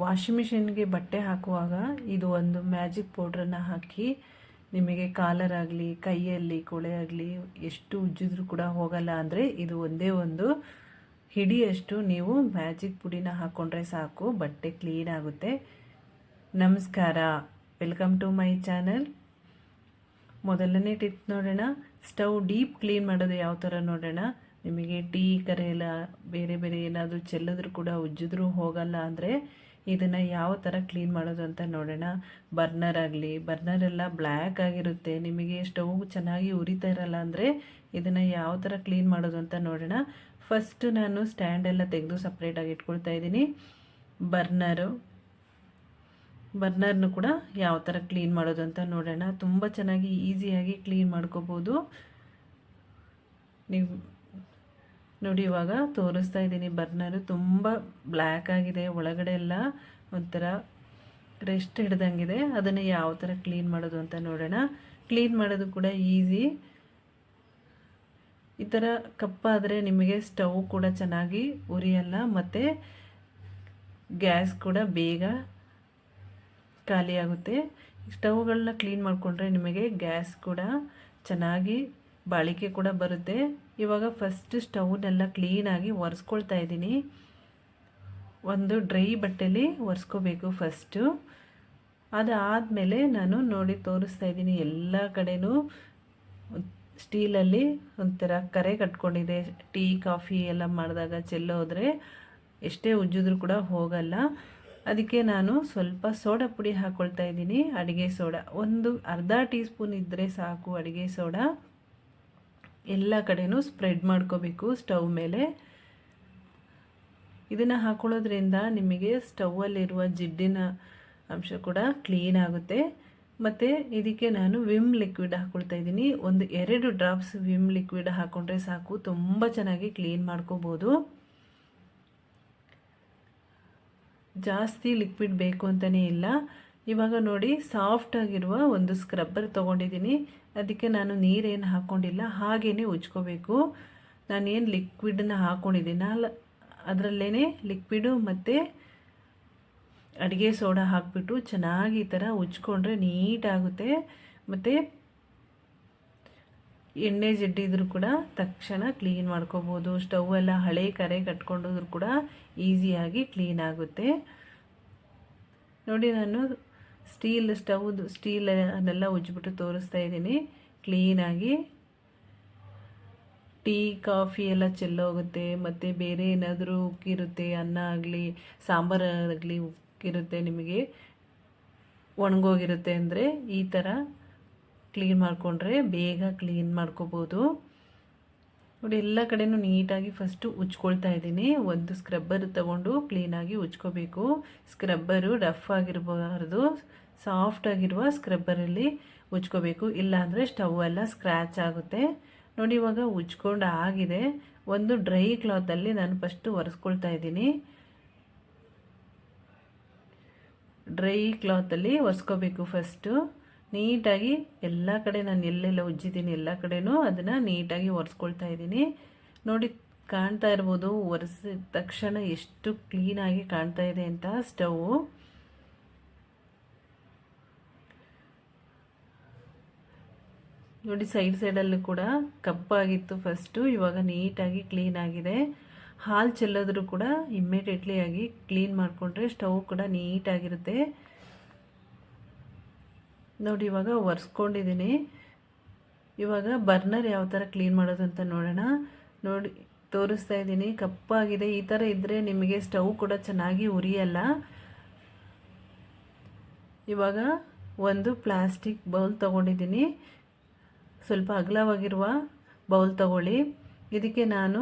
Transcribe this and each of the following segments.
Washing ಮಿಷಿನ್ಗೆ ಬಟ್ಟೆ ಹಾಕುವಾಗ ಇದು ಒಂದು ಮ್ಯಾಜಿಕ್ ಪೌಡ್ರನ್ನು ಹಾಕಿ ನಿಮಗೆ ಕಾಲರ್ ಆಗಲಿ ಕೈಯಲ್ಲಿ ಕೊಳೆ ಆಗಲಿ ಎಷ್ಟು ಉಜ್ಜಿದ್ರೂ ಕೂಡ ಹೋಗಲ್ಲ ಅಂದರೆ ಇದು ಒಂದೇ ಒಂದು ಹಿಡಿಯಷ್ಟು ನೀವು ಮ್ಯಾಜಿಕ್ ಪುಡಿನ ಹಾಕ್ಕೊಂಡ್ರೆ ಸಾಕು, ಬಟ್ಟೆ ಕ್ಲೀನ್ ಆಗುತ್ತೆ. ನಮಸ್ಕಾರ, ವೆಲ್ಕಮ್ ಟು ಮೈ ಚಾನಲ್. ಮೊದಲನೇ ಟಿಪ್ ನೋಡೋಣ. ಸ್ಟವ್ ಡೀಪ್ ಕ್ಲೀನ್ ಮಾಡೋದು ಯಾವ ಥರ ನೋಡೋಣ? ನಿಮಗೆ ಟೀ, ಕರೆಯಲ್ಲ ಬೇರೆ ಬೇರೆ ಏನಾದರೂ ಚೆಲ್ಲಿದ್ರೂ ಕೂಡ ಉಜ್ಜಿದ್ರೂ ಹೋಗಲ್ಲ ಅಂದರೆ ಇದನ್ನು ಯಾವ ಥರ ಕ್ಲೀನ್ ಮಾಡೋದು ಅಂತ ನೋಡೋಣ. ಬರ್ನರ್ ಆಗಲಿ, ಬರ್ನರ್ ಎಲ್ಲ ಬ್ಲ್ಯಾಕ್ ಆಗಿರುತ್ತೆ. ನಿಮಗೆ ಸ್ಟವ್ ಚೆನ್ನಾಗಿ ಉರಿತಾ ಇರಲ್ಲ ಅಂದರೆ ಇದನ್ನು ಯಾವ ಥರ ಕ್ಲೀನ್ ಮಾಡೋದು ಅಂತ ನೋಡೋಣ. ಫಸ್ಟು ನಾನು ಸ್ಟ್ಯಾಂಡೆಲ್ಲ ತೆಗೆದು ಸಪ್ರೇಟಾಗಿ ಇಟ್ಕೊಳ್ತಾ ಇದ್ದೀನಿ. ಬರ್ನರು ಬರ್ನರ್ನು ಕೂಡ ಯಾವ ಥರ ಕ್ಲೀನ್ ಮಾಡೋದು ಅಂತ ನೋಡೋಣ. ತುಂಬ ಚೆನ್ನಾಗಿ ಈಸಿಯಾಗಿ ಕ್ಲೀನ್ ಮಾಡ್ಕೋಬೋದು. ನೀವು ನೋಡಿ, ಇವಾಗ ತೋರಿಸ್ತಾ ಇದ್ದೀನಿ. ಬರ್ನರು ತುಂಬ ಬ್ಲ್ಯಾಕ್ ಆಗಿದೆ. ಒಳಗಡೆ ಎಲ್ಲ ಒಂಥರ ರೆಸ್ಟ್ ಹಿಡ್ದಂಗಿದೆ. ಅದನ್ನು ಯಾವ ಥರ ಕ್ಲೀನ್ ಮಾಡೋದು ಅಂತ ನೋಡೋಣ. ಕ್ಲೀನ್ ಮಾಡೋದು ಕೂಡ ಈಸಿ. ಈ ಥರ ಕಪ್ಪಾದರೆ ನಿಮಗೆ ಸ್ಟವ್ ಕೂಡ ಚೆನ್ನಾಗಿ ಉರಿಯಲ್ಲ, ಮತ್ತು ಗ್ಯಾಸ್ ಕೂಡ ಬೇಗ ಖಾಲಿಯಾಗುತ್ತೆ ಸ್ಟವ್ಗಳನ್ನ ಕ್ಲೀನ್ ಮಾಡಿಕೊಂಡ್ರೆ ನಿಮಗೆ ಗ್ಯಾಸ್ ಕೂಡ ಚೆನ್ನಾಗಿ ಬಾಳಿಕೆ ಕೂಡ ಬರುತ್ತೆ. ಇವಾಗ ಫಸ್ಟ್ ಸ್ಟವ್ನೆಲ್ಲ ಕ್ಲೀನಾಗಿ ಒರೆಸ್ಕೊಳ್ತಾ ಇದ್ದೀನಿ. ಒಂದು ಡ್ರೈ ಬಟ್ಟೆಲಿ ಒರೆಸ್ಕೋಬೇಕು ಫಸ್ಟು ಅದಾದಮೇಲೆ ನಾನು ನೋಡಿ ತೋರಿಸ್ತಾ ಇದ್ದೀನಿ ಎಲ್ಲ ಕಡೆಯೂ ಸ್ಟೀಲಲ್ಲಿ ಒಂಥರ ಕರೆ ಕಟ್ಕೊಂಡಿದೆ. ಟೀ, ಕಾಫಿ ಎಲ್ಲ ಮಾಡಿದಾಗ ಚೆಲ್ಲೋದ್ರೆ ಎಷ್ಟೇ ಉಜ್ಜಿದ್ರೂ ಕೂಡ ಹೋಗಲ್ಲ. ಅದಕ್ಕೆ ನಾನು ಸ್ವಲ್ಪ ಸೋಡಾ ಪುಡಿ ಹಾಕ್ಕೊಳ್ತಾ ಇದ್ದೀನಿ, ಅಡುಗೆ ಸೋಡಾ. ಒಂದು ಅರ್ಧ ಟೀ ಸ್ಪೂನ್ ಇದ್ದರೆ ಸಾಕು ಅಡುಗೆ ಸೋಡಾ. ಎಲ್ಲ ಕಡೆನೂ ಸ್ಪ್ರೆಡ್ ಮಾಡ್ಕೋಬೇಕು ಸ್ಟವ್ ಮೇಲೆ. ಇದನ್ನು ಹಾಕೊಳ್ಳೋದ್ರಿಂದ ನಿಮಗೆ ಸ್ಟವ್ವಲ್ಲಿರುವ ಜಿಡ್ಡಿನ ಅಂಶ ಕೂಡ ಕ್ಲೀನ್ ಆಗುತ್ತೆ. ಮತ್ತು ಇದಕ್ಕೆ ನಾನು ವಿಮ್ ಲಿಕ್ವಿಡ್ ಹಾಕ್ಕೊಳ್ತಾ ಇದ್ದೀನಿ. ಒಂದು ಎರಡು ಡ್ರಾಪ್ಸ್ ವಿಮ್ ಲಿಕ್ವಿಡ್ ಹಾಕ್ಕೊಂಡ್ರೆ ಸಾಕು. ತುಂಬ ಚೆನ್ನಾಗಿ ಕ್ಲೀನ್ ಮಾಡ್ಕೋಬೋದು. ಜಾಸ್ತಿ ಲಿಕ್ವಿಡ್ ಬೇಕು ಅಂತಲೇ ಇಲ್ಲ. ಇವಾಗ ನೋಡಿ ಸಾಫ್ಟ್ ಆಗಿರುವ ಒಂದು ಸ್ಕ್ರಬ್ಬರ್ ತೊಗೊಂಡಿದ್ದೀನಿ. ಅದಕ್ಕೆ ನಾನು ನೀರೇನು ಹಾಕ್ಕೊಂಡಿಲ್ಲ ಹಾಗೇ ಉಜ್ಕೋಬೇಕು. ನಾನೇನು ಲಿಕ್ವಿಡನ್ನ ಹಾಕ್ಕೊಂಡಿದ್ದೀನ ಅದರಲ್ಲೇ ಲಿಕ್ವಿಡು ಮತ್ತು ಅಡುಗೆ ಸೋಡಾ ಹಾಕಿಬಿಟ್ಟು ಚೆನ್ನಾಗಿ ಈ ಥರ ಉಜ್ಕೊಂಡ್ರೆ ನೀಟಾಗುತ್ತೆ. ಮತ್ತು ಎಣ್ಣೆ ಜಿಡ್ಡಿದ್ರು ಕೂಡ ತಕ್ಷಣ ಕ್ಲೀನ್ ಮಾಡ್ಕೋಬೋದು. ಸ್ಟವ್ ಎಲ್ಲ ಹಳೆ ಕರೆ ಕಟ್ಕೊಂಡಿದ್ರು ಕೂಡ ಈಸಿಯಾಗಿ ಕ್ಲೀನ್ ಆಗುತ್ತೆ. ನೋಡಿ ನಾನು ಸ್ಟೀಲ್ ಸ್ಟವ್ದು ಸ್ಟೀಲ್ ಅದೆಲ್ಲ ಉಜ್ಜಿಬಿಟ್ಟು ತೋರಿಸ್ತಾ ಇದ್ದೀನಿ. ಕ್ಲೀನಾಗಿ ಟೀ, ಕಾಫಿ ಎಲ್ಲ ಚೆಲ್ಲೋಗುತ್ತೆ. ಮತ್ತು ಬೇರೆ ಏನಾದರೂ ಉಕ್ಕಿರುತ್ತೆ, ಅನ್ನ ಆಗಲಿ, ಸಾಂಬಾರು ಆಗಲಿ ಉಕ್ಕಿರುತ್ತೆ ನಿಮಗೆ. ಒಣಗೋಗಿರುತ್ತೆ ಅಂದರೆ ಈ ಥರ ಕ್ಲೀನ್ ಮಾಡಿಕೊಂಡ್ರೆ ಬೇಗ ಕ್ಲೀನ್ ಮಾಡ್ಕೋಬೋದು. ನೋಡಿ, ಎಲ್ಲ ಕಡೆನೂ ನೀಟಾಗಿ ಫಸ್ಟು ಉಚ್ಕೊಳ್ತಾ ಇದ್ದೀನಿ. ಒಂದು ಸ್ಕ್ರಬ್ಬರ್ ತಗೊಂಡು ಕ್ಲೀನಾಗಿ ಉಚ್ಕೋಬೇಕು ಸ್ಕ್ರಬ್ಬರು ರಫ್ ಆಗಿರಬಾರ್ದು. ಸಾಫ್ಟ್ ಆಗಿರುವ ಸ್ಕ್ರಬ್ಬರಲ್ಲಿ ಉಜ್ಕೋಬೇಕು. ಇಲ್ಲಾಂದರೆ ಸ್ಟವ್ ಎಲ್ಲ ಸ್ಕ್ರ್ಯಾಚ್ ಆಗುತ್ತೆ. ನೋಡಿ, ಇವಾಗ ಉಜ್ಕೊಂಡು ಆಗಿದೆ. ಒಂದು ಡ್ರೈ ಕ್ಲಾತಲ್ಲಿ ನಾನು ಫಸ್ಟು ಒರೆಸ್ಕೊಳ್ತಾ ಇದ್ದೀನಿ. ಡ್ರೈ ಕ್ಲಾತಲ್ಲಿ ಒರೆಸ್ಕೋಬೇಕು ಫಸ್ಟು ನೀಟಾಗಿ ಎಲ್ಲ ಕಡೆ ನಾನು ಎಲ್ಲೆಲ್ಲ ಉಜ್ಜಿದ್ದೀನಿ ಎಲ್ಲ ಕಡೆನೂ ಅದನ್ನು ನೀಟಾಗಿ ಒರೆಸ್ಕೊಳ್ತಾ ಇದ್ದೀನಿ. ನೋಡಿ, ಕಾಣ್ತಾ ಇರ್ಬೋದು, ಒರೆಸಿದ ತಕ್ಷಣ ಎಷ್ಟು ಕ್ಲೀನಾಗಿ ಕಾಣ್ತಾ ಇದೆ ಅಂತ ಸ್ಟವ್ ನೋಡಿ, ಸೈಡ್ ಸೈಡಲ್ಲೂ ಕೂಡ ಕಪ್ಪಾಗಿತ್ತು ಫಸ್ಟು ಇವಾಗ ನೀಟಾಗಿ ಕ್ಲೀನ್ ಆಗಿದೆ. ಹಾಲು ಚೆಲ್ಲೋದ್ರೂ ಕೂಡ ಇಮ್ಮಿಡಿಯೇಟ್ಲಿ ಆಗಿ ಕ್ಲೀನ್ ಮಾಡಿಕೊಂಡ್ರೆ ಸ್ಟವ್ ಕೂಡ ನೀಟಾಗಿರುತ್ತೆ. ನೋಡಿ, ಇವಾಗ ಒರೆಸ್ಕೊಂಡಿದ್ದೀನಿ ಇವಾಗ ಬರ್ನರ್ ಯಾವ ಥರ ಕ್ಲೀನ್ ಮಾಡೋದು ಅಂತ ನೋಡೋಣ. ನೋಡಿ, ತೋರಿಸ್ತಾ ಇದ್ದೀನಿ ಕಪ್ಪಾಗಿದೆ. ಈ ಥರ ಇದ್ದರೆ ನಿಮಗೆ ಸ್ಟವ್ ಕೂಡ ಚೆನ್ನಾಗಿ ಉರಿಯಲ್ಲ. ಇವಾಗ ಒಂದು ಪ್ಲಾಸ್ಟಿಕ್ ಬೌಲ್ ತೊಗೊಂಡಿದ್ದೀನಿ ಸ್ವಲ್ಪ ಅಗಲವಾಗಿರುವ ಬೌಲ್ ತಗೊಳ್ಳಿ. ಇದಕ್ಕೆ ನಾನು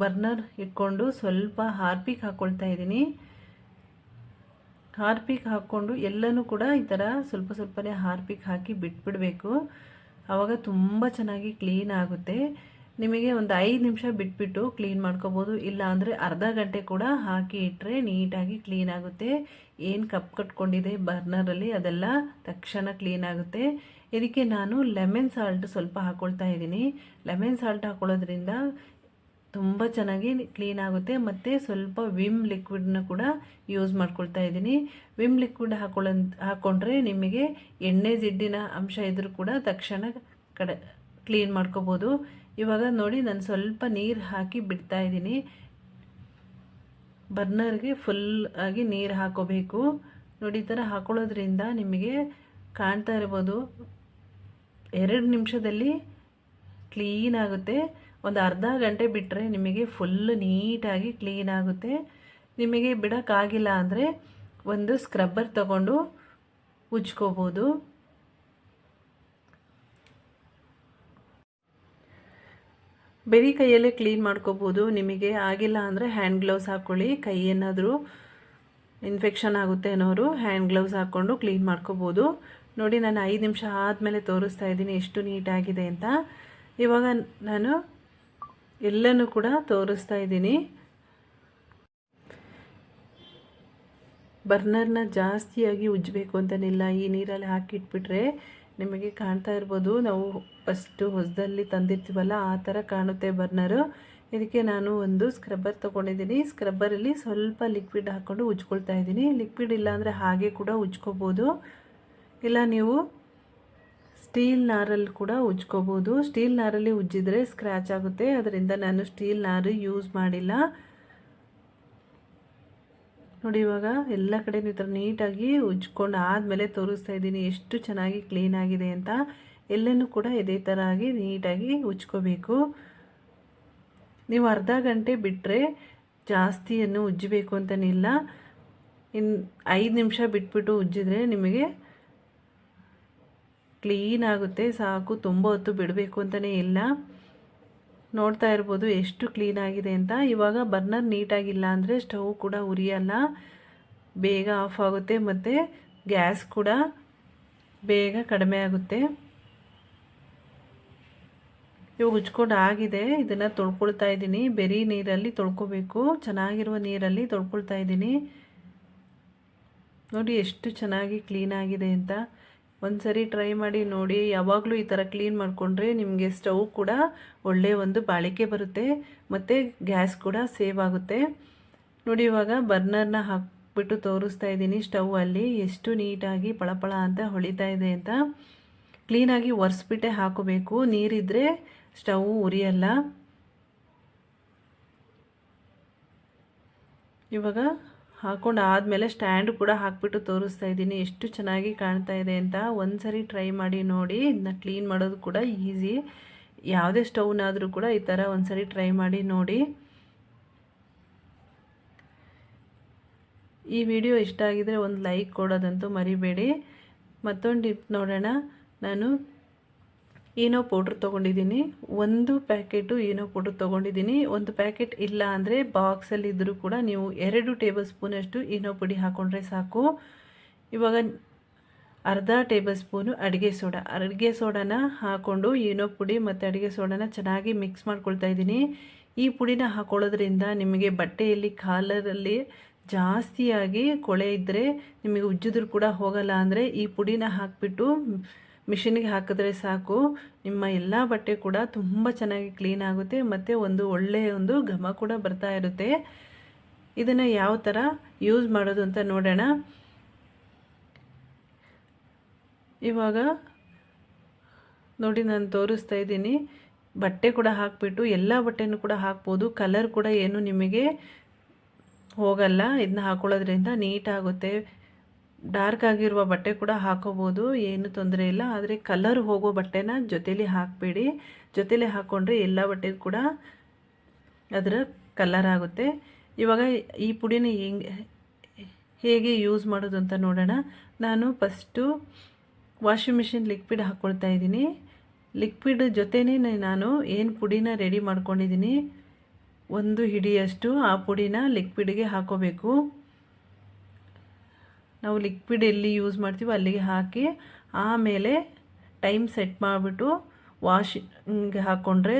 ಬರ್ನರ್ ಇಟ್ಕೊಂಡು ಸ್ವಲ್ಪ ಹಾರ್ಪಿಕ್ ಹಾಕ್ಕೊಳ್ತಾ ಇದ್ದೀನಿ ಹಾರ್ಪಿಕ್ ಹಾಕ್ಕೊಂಡು ಎಲ್ಲನೂ ಕೂಡ ಈ ಥರ ಸ್ವಲ್ಪ ಸ್ವಲ್ಪನೇ ಹಾರ್ಪಿಕ್ ಹಾಕಿ ಬಿಟ್ಬಿಡಬೇಕು. ಆವಾಗ ತುಂಬ ಚೆನ್ನಾಗಿ ಕ್ಲೀನ್ ಆಗುತ್ತೆ. ನಿಮಗೆ ಒಂದು ಐದು ನಿಮಿಷ ಬಿಟ್ಬಿಟ್ಟು ಕ್ಲೀನ್ ಮಾಡ್ಕೋಬೋದು. ಇಲ್ಲ ಅಂದರೆ ಅರ್ಧ ಗಂಟೆ ಕೂಡ ಹಾಕಿ ಇಟ್ಟರೆ ನೀಟಾಗಿ ಕ್ಲೀನ್ ಆಗುತ್ತೆ. ಏನು ಕಪ್ ಕಟ್ಕೊಂಡಿದೆ ಬರ್ನರಲ್ಲಿ ಅದೆಲ್ಲ ತಕ್ಷಣ ಕ್ಲೀನ್ ಆಗುತ್ತೆ. ಇದಕ್ಕೆ ನಾನು ಲೆಮನ್ ಸಾಲ್ಟ್ ಸ್ವಲ್ಪ ಹಾಕ್ಕೊಳ್ತಾ ಇದ್ದೀನಿ. ಲೆಮನ್ ಸಾಲ್ಟ್ ಹಾಕ್ಕೊಳ್ಳೋದ್ರಿಂದ ತುಂಬ ಚೆನ್ನಾಗಿ ಕ್ಲೀನ್ ಆಗುತ್ತೆ. ಮತ್ತು ಸ್ವಲ್ಪ ವಿಮ್ ಲಿಕ್ವಿಡ್ನ ಕೂಡ ಯೂಸ್ ಮಾಡ್ಕೊಳ್ತಾ ಇದ್ದೀನಿ. ವಿಮ್ ಲಿಕ್ವಿಡ್ ಹಾಕೊಳ್ಳ ಹಾಕ್ಕೊಂಡ್ರೆ ನಿಮಗೆ ಎಣ್ಣೆ ಜಿಡ್ಡಿನ ಅಂಶ ಇದ್ದರೂ ಕೂಡ ತಕ್ಷಣ ಕಡೆ ಕ್ಲೀನ್ ಮಾಡ್ಕೋಬೋದು. ಇವಾಗ ನೋಡಿ ನಾನು ಸ್ವಲ್ಪ ನೀರು ಹಾಕಿ ಬಿಡ್ತಾ ಇದ್ದೀನಿ. ಬರ್ನರ್ಗೆ ಫುಲ್ ಆಗಿ ನೀರು ಹಾಕೋಬೇಕು. ನೋಡಿ ಈ ಥರ ಹಾಕೊಳ್ಳೋದ್ರಿಂದ ನಿಮಗೆ ಕಾಣ್ತಾ ಇರ್ಬೋದು. ಎರಡು ನಿಮಿಷದಲ್ಲಿ ಕ್ಲೀನ್ ಆಗುತ್ತೆ. ಒಂದು ಅರ್ಧ ಗಂಟೆ ಬಿಟ್ಟರೆ ನಿಮಗೆ ಫುಲ್ ನೀಟಾಗಿ ಕ್ಲೀನ್ ಆಗುತ್ತೆ. ನಿಮಗೆ ಬಿಡೋಕ್ಕಾಗಿಲ್ಲ ಅಂದರೆ ಒಂದು ಸ್ಕ್ರಬ್ಬರ್ ತಗೊಂಡು ಉಜ್ಕೋಬೋದು. ಬೆರಿ ಕೈಯಲ್ಲೇ ಕ್ಲೀನ್ ಮಾಡ್ಕೋಬೋದು. ನಿಮಗೆ ಆಗಿಲ್ಲ ಅಂದರೆ ಹ್ಯಾಂಡ್ ಗ್ಲೌಸ್ ಹಾಕ್ಕೊಳ್ಳಿ ಕೈ ಏನಾದರೂ ಇನ್ಫೆಕ್ಷನ್ ಆಗುತ್ತೆ ಅನ್ನೋರು ಹ್ಯಾಂಡ್ ಗ್ಲೌಸ್ ಹಾಕ್ಕೊಂಡು ಕ್ಲೀನ್ ಮಾಡ್ಕೋಬೋದು. ನೋಡಿ, ನಾನು ಐದು ನಿಮಿಷ ಆದಮೇಲೆ ತೋರಿಸ್ತಾ ಇದ್ದೀನಿ ಎಷ್ಟು ನೀಟಾಗಿದೆ ಅಂತ. ಇವಾಗ ನಾನು ಎಲ್ಲನೂ ಕೂಡ ತೋರಿಸ್ತಾ ಇದ್ದೀನಿ. ಬರ್ನರ್ನ ಜಾಸ್ತಿಯಾಗಿ ಉಜ್ಜಬೇಕು ಅಂತನಿಲ್ಲ ಈ ನೀರಲ್ಲಿ ಹಾಕಿಟ್ಬಿಟ್ರೆ ನಿಮಗೆ ಕಾಣ್ತಾ ಇರ್ಬೋದು. ನಾವು ಫಸ್ಟು ಹೊಸದಲ್ಲಿ ತಂದಿರ್ತೀವಲ್ಲ, ಆ ಥರ ಕಾಣುತ್ತೆ ಬರ್ನರು. ಇದಕ್ಕೆ ನಾನು ಒಂದು ಸ್ಕ್ರಬ್ಬರ್ ತೊಗೊಂಡಿದ್ದೀನಿ. ಸ್ಕ್ರಬ್ಬರಲ್ಲಿ ಸ್ವಲ್ಪ ಲಿಕ್ವಿಡ್ ಹಾಕ್ಕೊಂಡು ಉಜ್ಕೊಳ್ತಾ ಇದ್ದೀನಿ. ಲಿಕ್ವಿಡ್ ಇಲ್ಲಾಂದರೆ ಹಾಗೆ ಕೂಡ ಉಜ್ಕೋಬೋದು ಇಲ್ಲ ನೀವು ಸ್ಟೀಲ್ ನಾರಲ್ಲಿ ಕೂಡ ಉಜ್ಕೋಬೋದು. ಸ್ಟೀಲ್ ನಾರಲ್ಲಿ ಉಜ್ಜಿದ್ರೆ ಸ್ಕ್ರ್ಯಾಚ್ ಆಗುತ್ತೆ. ಅದರಿಂದ ನಾನು ಸ್ಟೀಲ್ ನಾರು ಯೂಸ್ ಮಾಡಿಲ್ಲ. ನೋಡಿ ಇವಾಗ ಎಲ್ಲ ಕಡೆ ಈ ಥರ ನೀಟಾಗಿ ಉಜ್ಕೊಂಡು ಆದಮೇಲೆ ತೋರಿಸ್ತಾ ಇದ್ದೀನಿ ಎಷ್ಟು ಚೆನ್ನಾಗಿ ಕ್ಲೀನ್ ಆಗಿದೆ ಅಂತ. ಎಲ್ಲನೂ ಕೂಡ ಇದೇ ಥರ ಆಗಿ ನೀಟಾಗಿ ಉಜ್ಕೋಬೇಕು. ನೀವು ಅರ್ಧ ಗಂಟೆ ಬಿಟ್ಟರೆ ಜಾಸ್ತಿಯನ್ನು ಉಜ್ಜಬೇಕು ಅಂತನಿಲ್ಲ. ಇನ್ನು ಐದು ನಿಮಿಷ ಬಿಟ್ಬಿಟ್ಟು ಉಜ್ಜಿದ್ರೆ ನಿಮಗೆ ಕ್ಲೀನ್ ಆಗುತ್ತೆ, ಸಾಕು, ತುಂಬ ಹೊತ್ತು ಬಿಡಬೇಕು ಅಂತಲೇ ಇಲ್ಲ. ನೋಡ್ತಾ ಇರ್ಬೋದು ಎಷ್ಟು ಕ್ಲೀನ್ ಆಗಿದೆ ಅಂತ. ಇವಾಗ ಬರ್ನರ್ ನೀಟಾಗಿಲ್ಲ ಅಂದರೆ ಸ್ಟವ್ ಕೂಡ ಉರಿಯಲ್ಲ. ಬೇಗ ಆಫ್ ಆಗುತ್ತೆ ಮತ್ತು ಗ್ಯಾಸ್ ಕೂಡ ಬೇಗ ಕಡಿಮೆ ಆಗುತ್ತೆ. ಇವಾಗ ಉಜ್ಕೊಂಡು ಆಗಿದೆ, ಇದನ್ನು ತೊಳ್ಕೊಳ್ತಾ ಇದ್ದೀನಿ. ಬೆರಿ ನೀರಲ್ಲಿ ತೊಳ್ಕೊಬೇಕು. ಚೆನ್ನಾಗಿರುವ ನೀರಲ್ಲಿ ತೊಳ್ಕೊಳ್ತಾ ಇದ್ದೀನಿ. ನೋಡಿ ಎಷ್ಟು ಚೆನ್ನಾಗಿ ಕ್ಲೀನಾಗಿದೆ ಅಂತ. ಒಂದು ಸರಿ ಟ್ರೈ ಮಾಡಿ ನೋಡಿ, ಯಾವಾಗಲೂ ಈ ಥರ ಕ್ಲೀನ್ ಮಾಡಿಕೊಂಡ್ರೆ ನಿಮಗೆ ಸ್ಟವ್ ಕೂಡ ಒಳ್ಳೆಯ ಒಂದು ಬಾಳಿಕೆ ಬರುತ್ತೆ, ಮತ್ತು ಗ್ಯಾಸ್ ಕೂಡ ಸೇವ್ ಆಗುತ್ತೆ. ನೋಡಿ, ಇವಾಗ ಬರ್ನರ್ನ ಹಾಕ್ಬಿಟ್ಟು ತೋರಿಸ್ತಾ ಇದ್ದೀನಿ ಸ್ಟವ್ವಲ್ಲಿ ಎಷ್ಟು ನೀಟಾಗಿ ಪಳಪಳ ಅಂತ ಹೊಳಿತಾ ಇದೆ ಅಂತ. ಕ್ಲೀನಾಗಿ ಒರೆಸ್ಬಿಟ್ಟೆ ಹಾಕೋಬೇಕು ನೀರಿದ್ದರೆ ಸ್ಟವ್ ಉರಿಯಲ್ಲ. ಇವಾಗ ಹಾಕೊಂಡು ಆದಮೇಲೆ ಸ್ಟ್ಯಾಂಡ್ ಕೂಡ ಹಾಕ್ಬಿಟ್ಟು ತೋರಿಸ್ತಾ ಇದ್ದೀನಿ. ಎಷ್ಟು ಚೆನ್ನಾಗಿ ಕಾಣ್ತಾ ಇದೆ ಅಂತ ಒಂದು ಸರಿ ಟ್ರೈ ಮಾಡಿ ನೋಡಿ. ಇದನ್ನ ಕ್ಲೀನ್ ಮಾಡೋದು ಕೂಡ ಈಸಿ ಯಾವುದೇ ಸ್ಟವ್ನಾದರೂ ಕೂಡ ಈ ಥರ ಒಂದು ಸರಿ ಟ್ರೈ ಮಾಡಿ ನೋಡಿ. ಈ ವಿಡಿಯೋ ಇಷ್ಟ ಆಗಿದ್ರೆ ಒಂದು ಲೈಕ್ ಕೊಡೋದಂತೂ ಮರಿಬೇಡಿ. ಮತ್ತೊಂದು ಟಿಪ್ ನೋಡೋಣ. ನಾನು ಏನೋ ಪೌಡ್ರ್ ತೊಗೊಂಡಿದ್ದೀನಿ. ಒಂದು ಪ್ಯಾಕೆಟು ಏನೋ ಪೌಡ್ರ್ ತೊಗೊಂಡಿದ್ದೀನಿ. ಒಂದು ಪ್ಯಾಕೆಟ್ ಇಲ್ಲ ಅಂದರೆ ಬಾಕ್ಸಲ್ಲಿ ಇದ್ದರೂ ಕೂಡ ನೀವು ಎರಡು ಟೇಬಲ್ ಸ್ಪೂನಷ್ಟು ಏನೋ ಪುಡಿ ಹಾಕ್ಕೊಂಡ್ರೆ ಸಾಕು. ಇವಾಗ ಅರ್ಧ ಟೇಬಲ್ ಸ್ಪೂನು ಅಡುಗೆ ಸೋಡಾ. ಅಡುಗೆ ಸೋಡಾನ ಹಾಕ್ಕೊಂಡು ಏನೋ ಪುಡಿ ಮತ್ತು ಅಡುಗೆ ಸೋಡಾನ ಚೆನ್ನಾಗಿ ಮಿಕ್ಸ್ ಮಾಡ್ಕೊಳ್ತಾ ಇದ್ದೀನಿ. ಈ ಪುಡಿನ ಹಾಕ್ಕೊಳ್ಳೋದ್ರಿಂದ ನಿಮಗೆ ಬಟ್ಟೆಯಲ್ಲಿ ಕಾಲರಲ್ಲಿ ಜಾಸ್ತಿಯಾಗಿ ಕೊಳೆ ಇದ್ದರೆ ನಿಮಗೆ ಉಜ್ಜಿದ್ರು ಕೂಡ ಹೋಗಲ್ಲ ಅಂದರೆ ಈ ಪುಡಿನ ಹಾಕಿಬಿಟ್ಟು ಮಿಷಿನ್ಗೆ ಹಾಕಿದ್ರೆ ಸಾಕು. ನಿಮ್ಮ ಎಲ್ಲ ಬಟ್ಟೆ ಕೂಡ ತುಂಬ ಚೆನ್ನಾಗಿ ಕ್ಲೀನ್ ಆಗುತ್ತೆ. ಮತ್ತು ಒಂದು ಒಳ್ಳೆಯ ಒಂದು ಘಮ ಕೂಡ ಬರ್ತಾ ಇರುತ್ತೆ. ಇದನ್ನು ಯಾವ ಥರ ಯೂಸ್ ಮಾಡೋದು ಅಂತ ನೋಡೋಣ. ಇವಾಗ ನೋಡಿ ನಾನು ತೋರಿಸ್ತಾ ಇದ್ದೀನಿ. ಬಟ್ಟೆ ಕೂಡ ಹಾಕಿಬಿಟ್ಟು ಎಲ್ಲ ಬಟ್ಟೆನೂ ಕೂಡ ಹಾಕ್ಬೋದು. ಕಲರ್ ಕೂಡ ಏನು ನಿಮಗೆ ಹೋಗಲ್ಲ. ಇದನ್ನ ಹಾಕೊಳ್ಳೋದ್ರಿಂದ ನೀಟಾಗುತ್ತೆ ಡಾರ್ಕ್ ಆಗಿರುವ ಬಟ್ಟೆ ಕೂಡ ಹಾಕೋಬೋದು, ಏನು ತೊಂದರೆ ಇಲ್ಲ. ಆದರೆ ಕಲರ್ ಹೋಗೋ ಬಟ್ಟೆನ ಜೊತೇಲಿ ಹಾಕಬೇಡಿ. ಜೊತೇಲಿ ಹಾಕ್ಕೊಂಡ್ರೆ ಎಲ್ಲ ಬಟ್ಟೆ ಕೂಡ ಅದರ ಕಲರ್ ಆಗುತ್ತೆ. ಇವಾಗ ಈ ಪುಡಿನ ಹೆಂಗೆ, ಹೇಗೆ ಯೂಸ್ ಮಾಡೋದು ಅಂತ ನೋಡೋಣ. ನಾನು ಫಸ್ಟು ವಾಷಿಂಗ್ ಮಿಷಿನ್ ಲಿಕ್ವಿಡ್ ಹಾಕ್ಕೊಳ್ತಾ ಇದ್ದೀನಿ. ಲಿಕ್ವಿಡ್ ಜೊತೆನೇ ನಾನು ಏನು ಪುಡಿನ ರೆಡಿ ಮಾಡ್ಕೊಂಡಿದ್ದೀನಿ, ಒಂದು ಹಿಡಿಯಷ್ಟು ಆ ಪುಡಿನ ಲಿಕ್ವಿಡ್ಗೆ ಹಾಕೋಬೇಕು. ನಾವು ಲಿಕ್ವಿಡ್ ಎಲ್ಲಿ ಯೂಸ್ ಮಾಡ್ತೀವೋ ಅಲ್ಲಿಗೆ ಹಾಕಿ, ಆಮೇಲೆ ಟೈಮ್ ಸೆಟ್ ಮಾಡಿಬಿಟ್ಟು ವಾಶಿಂಗ್ ಹಾಕ್ಕೊಂಡ್ರೆ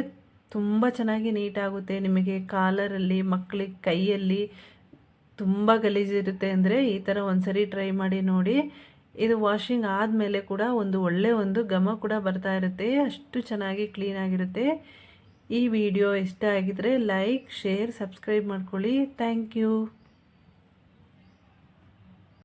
ತುಂಬ ಚೆನ್ನಾಗಿ ನೀಟಾಗುತ್ತೆ ನಿಮಗೆ ಕಾಲರಲ್ಲಿ ಮಕ್ಕಳಿಗೆ ಕೈಯಲ್ಲಿ ತುಂಬ ಗಲೀಜಿರುತ್ತೆ ಅಂದರೆ ಈ ಥರ ಒಂದ್ಸರಿ ಟ್ರೈ ಮಾಡಿ ನೋಡಿ. ಇದು ವಾಷಿಂಗ್ ಆದಮೇಲೆ ಕೂಡ ಒಂದು ಒಳ್ಳೆ ಒಂದು ಘಮ ಕೂಡ ಬರ್ತಾ ಇರುತ್ತೆ. ಅಷ್ಟು ಚೆನ್ನಾಗಿ ಕ್ಲೀನಾಗಿರುತ್ತೆ ಈ ವಿಡಿಯೋ ಇಷ್ಟ ಆಗಿದ್ರೆ ಲೈಕ್ ಶೇರ್ ಸಬ್ಸ್ಕ್ರೈಬ್ ಮಾಡ್ಕೊಳ್ಳಿ. Thank you